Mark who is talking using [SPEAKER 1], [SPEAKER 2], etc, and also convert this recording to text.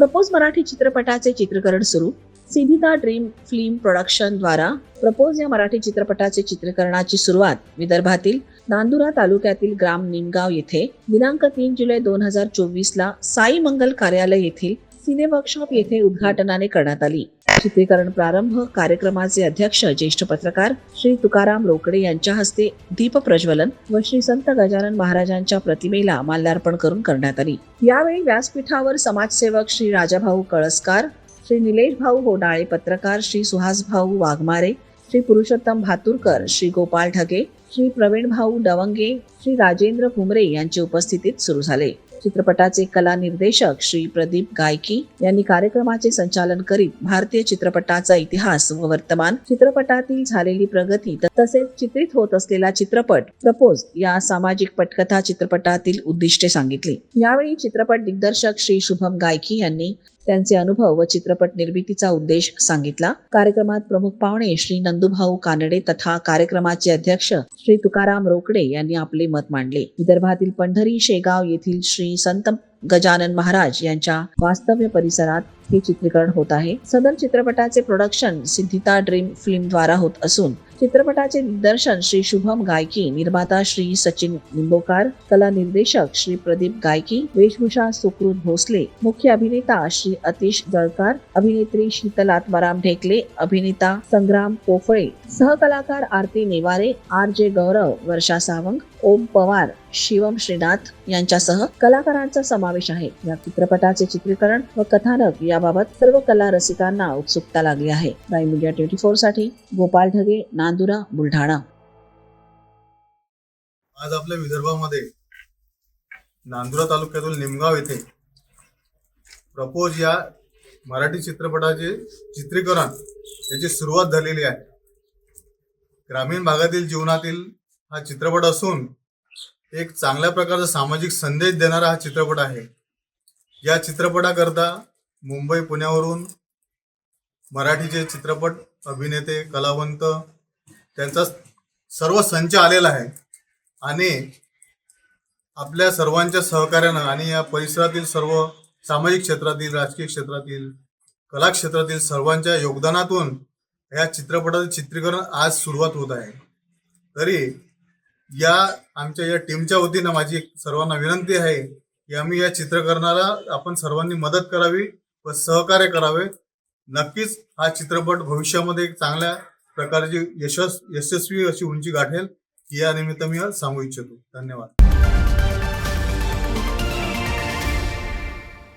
[SPEAKER 1] Propose Marathi चित्रपटाचे चित्रीकरण सुरू. सिद्धिता ड्रीम फिल्म प्रोडक्शन द्वारा प्रपोज या मराठी चित्रपटाचे चित्रीकरणाची सुरुवात विदर्भातील नांदुरा तालुक्यातील ग्राम निमगाव येथे दिनांक तीन जुलै दोन हजार चोवीस ला साई मंगल कार्यालय येथील सिने वर्कशॉप येथे उद्घाटनाने करण्यात आली. चित्रीकरण प्रारंभ. कार्यक्रमाचे अध्यक्ष ज्येष्ठ पत्रकार श्री तुकाराम रोकडे यांच्या हस्ते दीप प्रज्वलन व श्री संत गजानन महाराजांच्या प्रतिमेला माल्यार्पण करून करण्यात आली. यावेळी व्यासपीठावर समाजसेवक श्री राजाभाऊ कळसकार श्री निलेश भाऊ होडाळे पत्रकार श्री सुहास भाऊ वाघमारे श्री पुरुषोत्तम भातुरकर श्री गोपाल ढगे श्री प्रवीण भाऊ डवंगे श्री राजेंद्र भुमरे यांच्या उपस्थितीत सुरू झाले. चित्रपटाचे कला निर्देशक श्री प्रदीप गायकी यांनी कार्यक्रमाचे संचालन करीत भारतीय चित्रपटाचा इतिहास व वर्तमान चित्रपटातील झालेली प्रगती तसेच चित्रित होत असलेला चित्रपट प्रपोज या सामाजिक पटकथा चित्रपटातील उद्दिष्टे सांगितली. यावेळी चित्रपट दिग्दर्शक श्री शुभम गायकी यांनी त्यांचे अनुभव व चित्रपट निर्मितीचा उद्देश सांगितला. कार्यक्रमात प्रमुख पाहुणे श्री नंदुभाऊ कानडे तथा कार्यक्रमाचे अध्यक्ष श्री तुकाराम रोकडे यांनी आपले मत मांडले. विदर्भातील पंढरी शेगाव येथील श्री संत गजानन महाराज यांच्या वास्तव्य परिसरात हे चित्रीकरण होत आहे. सदर चित्रपटाचे प्रोडक्शन सिद्धिता ड्रीम फिल्म द्वारा होत असून चित्रपटाचे दिग्दर्शन श्री शुभम गायकी निर्माता श्री सचिन निंबोकार कला निर्देशक श्री प्रदीप गायकी वेशभूषा सुकृत भोसले मुख्य अभिनेता श्री अतिश जळकार अभिनेत्री शीतल आत्माराम ढेकले अभिनेता संग्राम पोफळे सहकलाकार आरती नेवारे आर जे गौरव वर्षा सावंग ओम पवार शिवम श्रीनाथ यांच्यासह कलाकारांचा समावेश आहे. या चित्रपटाचे चित्रीकरण व कथानक या याबाबत सर्व कला रसिकांना उत्सुकता लागली आहे. प्राईम मीडिया ट्वेंटी फोरसाठी गोपाल ढगे नांदुरा बुलढाणा.
[SPEAKER 2] आज आपल्या विदर्भामध्ये नांदुरा तालुक्यातील निमगाव येथे प्रपोज या मराठी चित्रपटाचे चित्रीकरण याची सुरुवात झालेली आहे. ग्रामीण भागातील जीवनातील हा चित्रपट असून एक चांगल्या प्रकारचा सामाजिक संदेश देणारा हा चित्रपट आहे. या चित्रपटाकरता मुंबई पुण्यावरून मराठीचे चित्रपट अभिनेते कलावंत त्यांचा सर्व संच आलेला आहे. आणि आपल्या सर्वांच्या सहकार्यानं आणि या परिसरातील सर्व सामाजिक क्षेत्रातील राजकीय क्षेत्रातील कला क्षेत्रातील सर्वांच्या योगदानातून या चित्रपटाचं चित्रीकरण आज सुरुवात होत आहे. तरी या आमच्या या टीमच्या वतीनं माझी सर्वांना विनंती आहे की आम्ही या चित्रकरणाला आपण सर्वांनी मदत करावी. व सहकार्य करावे. नक्कीच हा चित्रपट भविष्यामध्ये एक चांगल्या प्रकारची यशस् यशस्वी अशी उंची गाठेल या निमित्त मी सांगू इच्छितो. धन्यवाद.